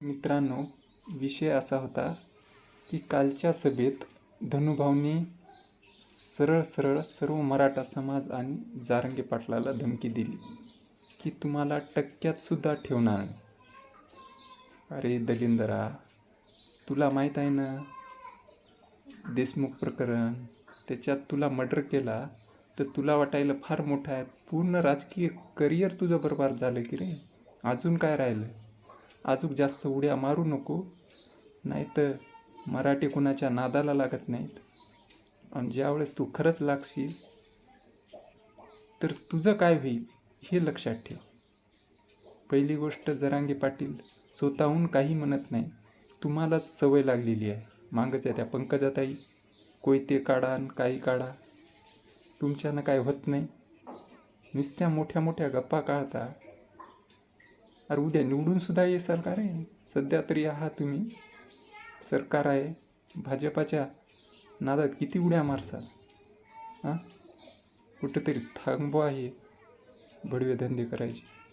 मित्रांनो विषय असा होता की कालच्या सभेत धनुभाऊंनी सरळ सरळ सर्व मराठा समाज आणि जारंगे पाटलाला धमकी दिली की तुम्हाला टक्क्यात सुद्धा ठेवणार नाही. अरे दलिंदरा तुला माहीत आहे ना देशमुख प्रकरण त्याच्यात तुला मर्डर केला तर तुला वाटायला फार मोठं आहे. पूर्ण राजकीय करिअर तुझं बरबाद झालं की रे अजून काय राहिलं? अजून जास्त उड्या मारू नको. नाहीतर मराठी कुणाच्या नादाला लागत नाहीत. आणि ज्यावेळेस तू खरंच लागशील तर तुझं काय होईल हे लक्षात ठेव. पहिली गोष्ट जरांगे पाटील स्वतःहून काही म्हणत नाही. तुम्हालाच सवय लागलेली आहे. मागच येत्या त्या पंकजाताई. कोयते काढा आणि काही काढा. तुमच्यानं काय होत नाही. नुसत्या मोठ्या मोठ्या गप्पा काढता अरे उद्या निवडून सुद्धा येसाल का रे सध्या तरी आहात तुम्ही. सरकार आहे. भाजपाच्या नादात किती उड्या मारसाल? हां? कुठेतरी थांबवा आहे भडवे धंदे करायचे.